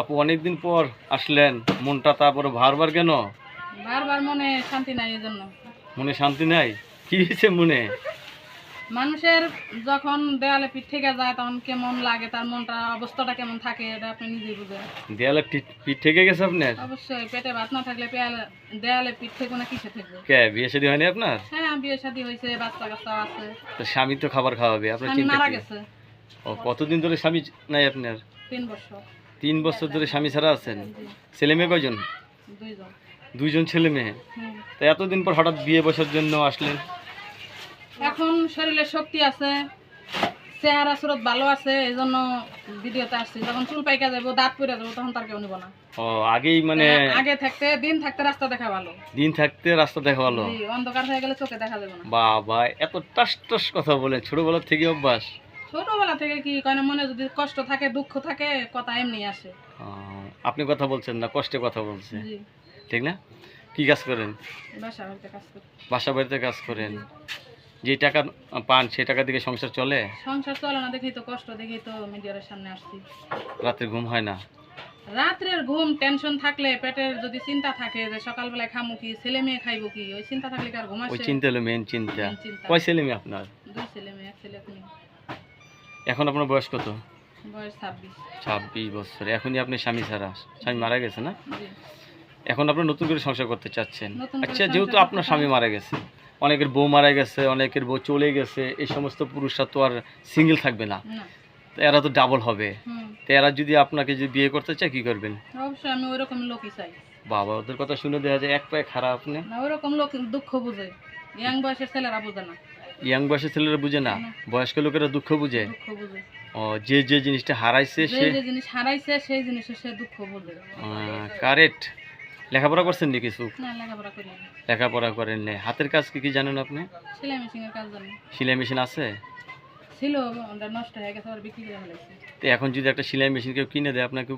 আপু অনেকদিন পর আসলেন। মনটা তারপরে ভারবার কেন? বারবার মনে শান্তি নাই এই জন্য মনে শান্তি নাই? কি হয়েছে মনে? মানুষের যখন দেয়ালে পিঠ থেকে যায় তখন কেমন লাগে তার মনটা অবস্থাটা কেমন থাকে এটা আপনি নিজেই বুঝেন। দেয়ালে পিঠ- পিঠ থেকে গেছে আপনার? অবশ্যই পেটে ভাত না থাকলে পেয়ালে দেয়ালে পিঠ থেকে না কিসে থাকবে? কে বিয়ে শাদী হয়নি আপনার? হ্যাঁ বিয়ে শাদী হয়েছে বাচ্চা কাচ্চা আছে। তো স্বামী তো খাবার খাওয়াবে আপনার স্বামী চিন্তা মারা কি? গেছে। ও কতদিন ধরে স্বামী নাই আপনার? তিন বছর। তিন বছর ধরে স্বামী ছাড়া আছেন। ছেলে মেয়ে কয়জন? দুইজন ছেলে মেয়ে। তো এতদিন পর হঠাৎ বিয়ে বসার জন্য আসলেন? এখন শরীরে শক্তি আছে চেহারা সুরত ভালো আছে এই জন্য ভিডিওতে আসছি। যখন চুল পাইকা যাব দাঁত পড়ে যাব তখন তার কেউ নিব না। ও আগেই মানে আগে থাকতে দিন থাকতে রাস্তা দেখা ভালো। দিন থাকতে রাস্তা দেখা ভালো। অন্ধকার হয়ে গেলে চোখে দেখা যাবে না। বাবা এত টাস টাস কথা বলে ছোটবেলা থেকে অভ্যাস। ছোটবেলা থেকে কি কারণ মনে যদি কষ্ট থাকে দুঃখ থাকে কথা এমনি আসে। আপনি কথা বলছেন না কষ্টে কথা বলছেন ঠিক না? কি কাজ করেন? বাসা বাড়িতে কাজ করি। বাসা বাড়িতে কাজ করেন। যে টাকা পান সেই টাকা দিকে সংসার চলে? সংসার চলে না দেখি তো কষ্ট দেখি তো মিডিয়ার সামনে আসছি। রাতে ঘুম হয় না? রাত্রের ঘুম টেনশন থাকলে পেটের যদি চিন্তা থাকে যে সকালবেলায় খামু কি ছেলে মেয়ে খাইবো কি ওই চিন্তা থাকলে কি আর ঘুম আসে? ওই চিন্তা হলো মেন চিন্তা। কয় ছেলে মেয়ে আপনার? দুই ছেলে মেয়ে এক ছেলে এক মেয়ে। এখন আপনার বয়স কত? ছাব্বিশ। বছর। এখনই আপনি স্বামী ছাড়া? স্বামী মারা গেছে না? এখন আপনি নতুন করে সংসার করতে চাচ্ছেন। আচ্ছা যেহেতু আপনার স্বামী মারা গেছে অনেকের বউ মারা গেছে অনেকের বউ চলে গেছে এই সমস্ত পুরুষরা তো আর সিঙ্গেল থাকবে না। এরা তো ডাবল হবে। তো এরা যদি আপনাকে যদি বিয়ে করতে চায় কি করবেন? অবশ্যই আমি ওইরকম লোকই চাই। বাবা ওদের কথা শুনে দেখা যায় এক পায়ে খারাপ আপনি না ওইরকম লোক দুঃখ বুঝে। ইয়াং বয়সের ছেলেরা বুঝে না। ইয়াং বয়সের ছেলেরা বুঝে না। বয়স্ক লোকেরা দুঃখ বুঝে। ও যে যে জিনিসটা হারাইছে সে যে জিনিস হারাইছে সেই জিনিসের সে দুঃখ বুঝে। কারেক্ট লেখাপড়া করছেন নি কিছু? না লেখাপড়া করি না লেখাপড়া করেন নি হাতের কাজ কি কি জানেন আপনি? সেলাই মেশিনের কাজ জানি। সেলাই মেশিন আছে? ছিল ওটা নষ্ট হয়ে গেছে আবার বিক্রি করে ফেলেছি। তো এখন যদি একটা সেলাই মেশিন কেউ কিনে দেয় আপনাকে